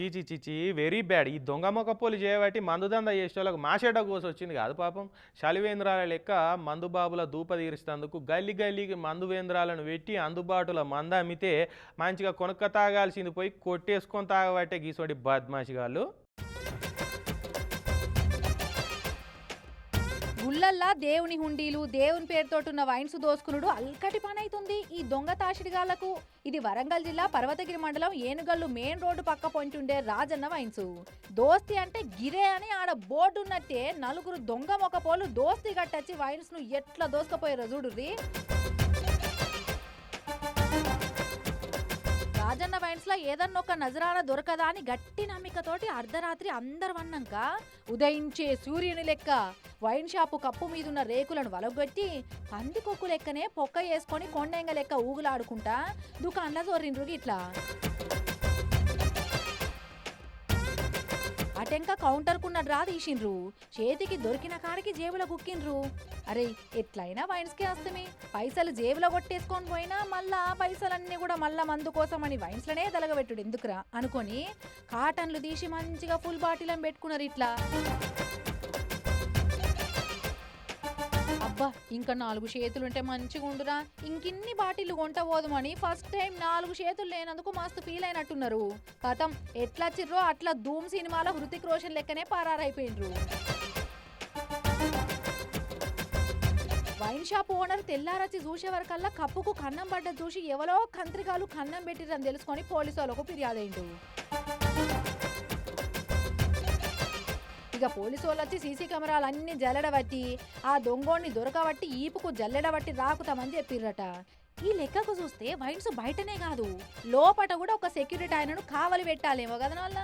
చీచి చీచి very bad ఈ దొంగ మొక్కపోలు చేయబట్టి మందు దంద మాషేట కోసి వచ్చింది కాదు పాపం. శలివేంద్రాల లెక్క మందు బాబుల దూప తీరుస్తందుకు గల్లి గల్లికి మందు వేంద్రాలను పెట్టి అందుబాటులో మంద అమ్మితే మంచిగా కొనుక్క తాగాల్సింది పోయి కొట్టేసుకొని తాగబట్టే గీసోడి గారు ఇళ్ళల్లా దేవుని హుండీలు దేవుని పేరుతోటున్న వైన్స్ దోసుకునుడు అల్కటి పనైతుంది. ఈ దొంగ తాషిడిగాళ్ళకు ఇది వరంగల్ జిల్లా పర్వతగిరి మండలం ఏనుగల్లు మెయిన్ రోడ్డు పక్క పొంచుండే రాజన్న వైన్స్. దోస్తి అంటే గిరే అని ఆడ బోర్డు ఉన్నట్టే నలుగురు దొంగ మొకపోలు దోస్తి గట్టచ్చి వైన్స్ను ఎట్లా దోసుకపోయారో చూడుర్రి. రాజన్న వైన్స్లో ఏదన్నా ఒక నజరాన దొరకదా అని గట్టి నమ్మికతోటి అర్ధరాత్రి అందరు వన్నాక ఉదయించే సూర్యుని లెక్క వైన్ షాపు కప్పు మీదున్న రేకులను వలగొట్టి పందికొక్కు లెక్కనే పొక్క వేసుకొని కొండెంగ లెక్క ఊగులాడుకుంటా దుకాన్ల జోరిండ్రు ఇట్లా. అటెంక కౌంటర్కున్న డ్రా తీసిండ్రు. చేతికి దొరికిన కాడికి జేబులో కుక్కిండ్రు అరే ఎట్లయినా వైన్స్కే వస్తమే పైసలు జేబులో కొట్టేసుకొని పోయినా మళ్ళా ఆ పైసలన్నీ కూడా మళ్ళా మందు కోసమని వైన్స్లనే తలగబెట్టుడు. ఎందుకురా? అనుకొని కాటన్లు తీసి మంచిగా ఫుల్ బాటిల్ అని పెట్టుకున్నారు ఇట్లా. అబ్బా ఇంకా నాలుగు చేతులుంటే మంచిగా ఉండురా. ఇంకిన్ని బాటిల్ కొంట పోదుమని ఫస్ట్ టైం నాలుగు చేతులు లేనందుకు మస్తు ఫీల్ అయినట్టున్నారు. కథం ఎట్లా చిర్రో అట్లా ధూమ్ సినిమాలో హృతిక్ రోషన్ లెక్కనే పారారైపోయినరు వైన్ షాప్ ఓనర్ తెల్లారచి చూసే వరకల్లా కప్పుకు కన్నం పడ్డ చూసి ఎవరో కంత్రికాలు కన్నం పెట్టిరని తెలుసుకొని పోలీసు వాళ్ళకు ఫిర్యాదైండు ఇక పోలీసు వాళ్ళు వచ్చి సీసీ కెమెరాలు అన్ని జల్లడబట్టి ఆ దొంగోడిని దొరకబట్టి ఈపుకు జల్లెడబట్టి రాకుతామని చెప్పిర్రట. ఈ లెక్కకు చూస్తే వైన్స్ బయటనే కాదు. లోపట కూడా ఒక సెక్యూరిటీ ఆయనను కావలి పెట్టాలేమో కదా వాళ్ళ